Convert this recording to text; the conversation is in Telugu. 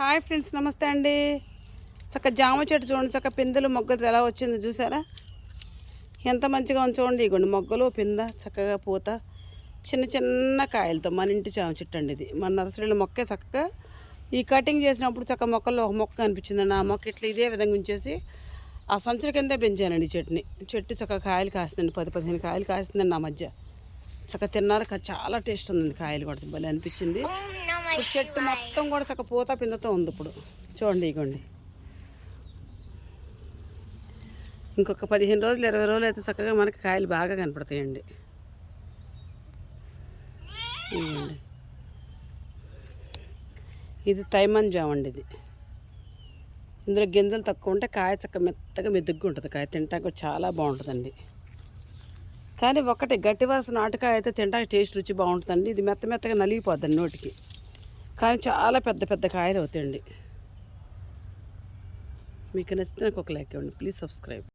హాయ్ ఫ్రెండ్స్ నమస్తే అండి. చక్క జామ చెట్టు చూడండి చక్క పిందెలు మొగ్గలు ఎలా వచ్చింది చూసారా? ఎంత మంచిగా ఉంది చూడండి ఇగోండి మొగ్గలు పింద చక్కగా పూత. చిన్న చిన్న కాయలతో మన ఇంటి జామ చెట్టు అండి ఇది. మన నర్సరీలో మొక్కే చక్కగా ఈ కటింగ్ చేసినప్పుడు చక్క మొక్కల్లో ఒక మొక్క అనిపించిందండి ఆ మొక్క ఇట్లా ఇదే విధంగా ఉంచేసి ఆ సంచుల కిందే పెంచానండి చెట్టుని. చెట్టు చక్కగా కాయలు కాస్తుందండి పది పదిహేను కాయలు కాస్తుందండి నా మధ్య. చక్క తిన్నారు చాలా టేస్ట్ ఉందండి కాయలు కూడా భలే అనిపించింది. ఇప్పుడు చెట్టు మొత్తం కూడా చక్క పూత పిందతో ఉంది ఇప్పుడు. చూడండి ఇగోండి. ఇంకొక పదిహేను రోజులు ఇరవై రోజులు అయితే చక్కగా మనకి కాయలు బాగా కనపడతాయండి. ఇది తైమన్ జామ్ అండి ఇది. ఇందులో గింజలు తక్కువ ఉంటే కాయ చక్క మెత్తగా మెదుగ్గా ఉంటుంది. కాయ తింటానికి చాలా బాగుంటుందండి. కానీ ఒకటి గట్టి వాసన నాటుకాయ అయితే తినడానికి టేస్ట్ రుచి బాగుంటుందండి. ఇది మెత్త మెత్తగా నలిగిపోద్దండి నోటికి. కానీ చాలా పెద్ద పెద్ద కాయలు అవుతాయండి. మీకు నచ్చితే నాకు ఒక లైక్ ఇవ్వండి. Please subscribe.